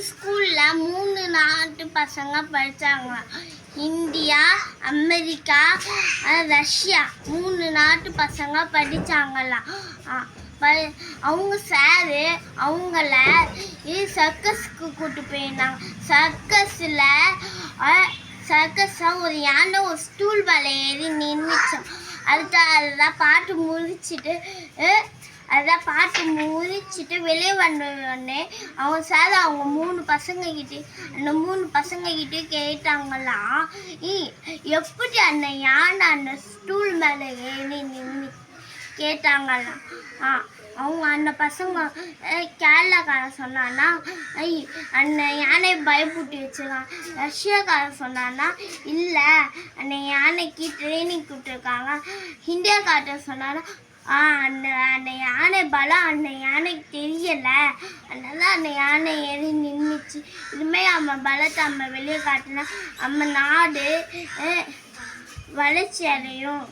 ஒரு மூணு நாட்டு பசங்க படித்தாங்க இந்தியா அமெரிக்கா ரஷ்யா. மூணு நாட்டு பசங்க படித்தாங்களாம் ப- அவங்க சாரு அவங்கள சர்க்கஸ்க்கு கூட்டு போயிருந்தாங்க. சர்க்கஸில் சர்க்கஸாக ஒரு யானை ஒரு ஸ்டூல் மேலே ஏறி நின்றுச்சோம் அதுக்கு அதுதான் பாட்டு முடிச்சிட்டு பாட்டு முடிச்சுட்டு வெளியே வந்த உடனே அவங்க சார் அவங்க மூணு பசங்க கிட்டே அந்த மூணு பசங்க கிட்டே கேட்டாங்களாம் எப்படி அந்த யானை அந்த ஸ்டூல் மேலே ஏறி நின்று கேட்டாங்களாம் ஆ அவங்க அந்த பசங்க கேரளாக்காரன் சொன்னான்னா ஐ அந்த யானை பயப்பூட்டி வச்சுருக்கான் ரஷ்யாக்காரன் சொன்னான்னா இல்லை அந்த யானைக்கு ட்ரைனிங் கொடுத்துருக்காங்க. இந்தியாக்காரன் சொன்னான்னா அந்த அந்த யானை பலம் அந்த யானைக்கு தெரியல. அதனால அந்த யானை ஏறி நின்றுச்சு இதுமே நம்ம பலத்தை நம்ம வெளியே காட்டினா நம்ம நாடு வளர்ச்சி அடையும்.